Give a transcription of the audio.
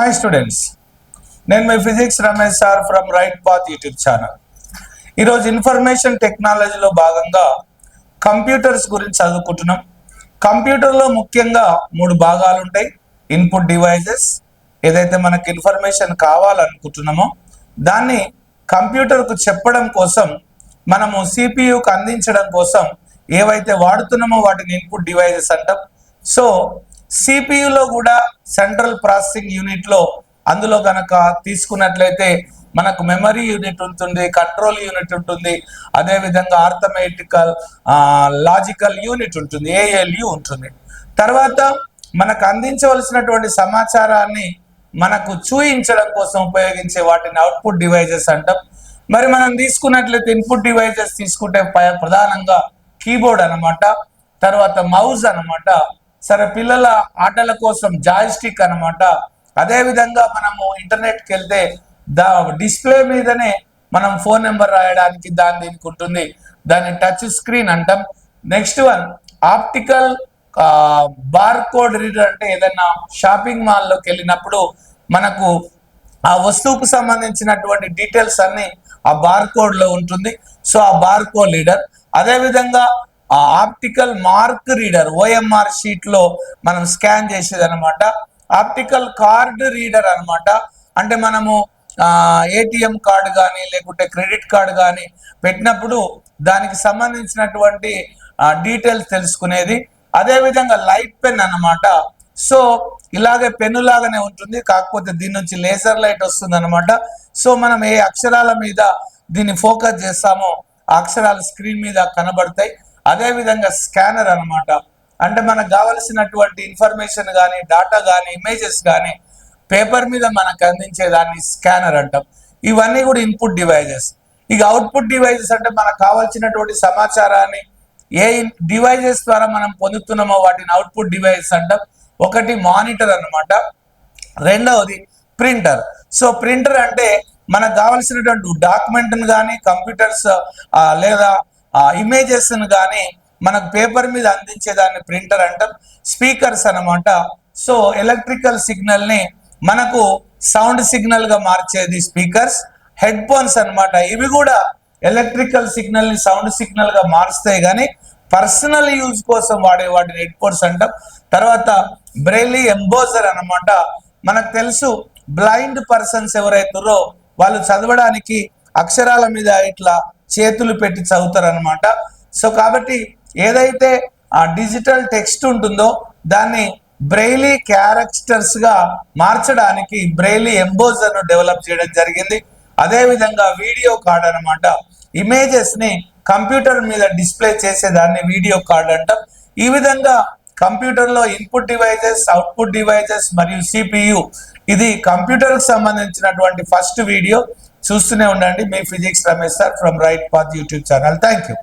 Hi students నేను మీ physics Ramesh sir from right path YouTube channel ఈరోజు information టెక్నాలజీలో భాగంగా కంప్యూటర్స్ గురించి చదువుకుంటున్నాం. కంప్యూటర్లో ముఖ్యంగా మూడు భాగాలు ఉంటాయి ఇన్పుట్ డివైజెస్ ఏదైతే మనకి ఇన్ఫర్మేషన్ కావాలనుకుంటున్నామో దాన్ని కంప్యూటర్కు చెప్పడం కోసం మనము సిపియుకు అందించడం కోసం ఏవైతే వాడుతున్నామో వాటిని ఇన్పుట్ డివైజెస్ అంటాం. సో సిపియులో కూడా సెంట్రల్ ప్రాసెసింగ్ యూనిట్లో అందులో కనుక తీసుకున్నట్లయితే మనకు మెమరీ యూనిట్ ఉంటుంది కంట్రోల్ యూనిట్ ఉంటుంది అదేవిధంగా ఆర్థమెటికల్ లాజికల్ యూనిట్ ఉంటుంది ఏఎల్యు ఉంటుంది. తర్వాత మనకు అందించవలసినటువంటి సమాచారాన్ని మనకు చూయించడం కోసం ఉపయోగించే వాటిని అవుట్పుట్ డివైజెస్ అంటాం. మరి మనం తీసుకున్నట్లయితే ఇన్పుట్ డివైజెస్ తీసుకుంటే ప- ప్రధానంగా కీబోర్డ్ అనమాట తర్వాత మౌజ్ అనమాట సరే పిల్లల ఆటల కోసం జాయిస్టిక్ అనమాట అదే విధంగా మనము ఇంటర్నెట్కి వెళ్తే దా డిస్ప్లే మీదనే మనం ఫోన్ నెంబర్ రాయడానికి దాని దీనికి ఉంటుంది. దాన్ని టచ్ స్క్రీన్ అంటాం. Next one optical bar code reader అంటే ఏదైనా షాపింగ్ మాల్లోకి వెళ్ళినప్పుడు మనకు ఆ వస్తువుకు సంబంధించినటువంటి డీటెయిల్స్ అన్ని ఆ బార్ కోడ్లో ఉంటుంది. సో ఆ బార్ కోడ్ రీడర్ అదేవిధంగా ఆ ఆప్టికల్ మార్క్ రీడర్ ఓఎంఆర్ షీట్లో మనం స్కాన్ చేసేది అనమాట ఆప్టికల్ కార్డ్ రీడర్ అనమాట అంటే మనము ఏటీఎం కార్డు కానీ లేకుంటే క్రెడిట్ కార్డు కానీ పెట్టినప్పుడు దానికి సంబంధించినటువంటి డీటెయిల్స్ తెలుసుకునేది. అదే విధంగా లైట్ పెన్ అన్నమాట. సో ఇలాగే పెన్ను లాగానే ఉంటుంది. కాకపోతే దీని నుంచి లేజర్ లైట్ వస్తుంది అనమాట సో మనం ఏ అక్షరాల మీద దీన్ని ఫోకస్ చేస్తామో ఆ అక్షరాలు స్క్రీన్ మీద కనబడతాయి. అదేవిధంగా స్కానర్ అనమాట అంటే మనకు కావలసినటువంటి ఇన్ఫర్మేషన్ కానీ డాటా కానీ ఇమేజెస్ కానీ పేపర్ మీద మనకు అందించే దాన్ని స్కానర్ అంటాం. ఇవన్నీ కూడా ఇన్పుట్ డివైజెస్ ఇక అవుట్పుట్ డివైజెస్ అంటే మనకు కావాల్సినటువంటి సమాచారాన్ని ఏ డివైజెస్ ద్వారా మనం పొందుతున్నామో వాటిని అవుట్పుట్ డివైజెస్ అంటాం. ఒకటి మానిటర్ అన్నమాట. రెండవది ప్రింటర్ సో ప్రింటర్ అంటే మనకు కావలసినటువంటి డాక్యుమెంట్ కానీ కంప్యూటర్స్ లేదా ఆ ఇమేజెస్ కానీ మనకు పేపర్ మీద అందించేదాన్ని ప్రింటర్ అంటాం స్పీకర్స్ అనమాట. సో ఎలక్ట్రికల్ సిగ్నల్ని మనకు సౌండ్ సిగ్నల్గా మార్చేది స్పీకర్స్ హెడ్ ఫోన్స్ అనమాట. ఇవి కూడా ఎలక్ట్రికల్ సిగ్నల్ని సౌండ్ సిగ్నల్గా మారుస్తాయి కానీ పర్సనల్ యూజ్ కోసం వాడే వాటిని హెడ్ ఫోన్స్ అంటాం. తర్వాత బ్రెయిలీ ఎంబోజర్ అనమాట. మనకు తెలుసు బ్లైండ్ పర్సన్స్ ఎవరైతురో వాళ్ళు చదవడానికి అక్షరాల మీద ఇట్లా చేతులు పెట్టి చదువుతారు అనమాట సో కాబట్టి ఏదైతే ఆ డిజిటల్ టెక్స్ట్ ఉంటుందో దాన్ని బ్రెయిలీ క్యారెక్టర్స్గా మార్చడానికి బ్రెయిలీ ఎంబోజర్ను డెవలప్ చేయడం జరిగింది. అదే విధంగా వీడియో కార్డ్ అనమాట ఇమేజెస్ని కంప్యూటర్ మీద డిస్ప్లే చేసేదాన్ని వీడియో కార్డ్ అంటాం. ఈ విధంగా కంప్యూటర్లో ఇన్పుట్ డివైజెస్ అవుట్పుట్ డివైజెస్ మరియు సిపియు ఇది కంప్యూటర్కి సంబంధించినటువంటి ఫస్ట్ వీడియో. చూస్తూనే ఉండండి. మీ physics Ramesh sir from right path YouTube channel thank you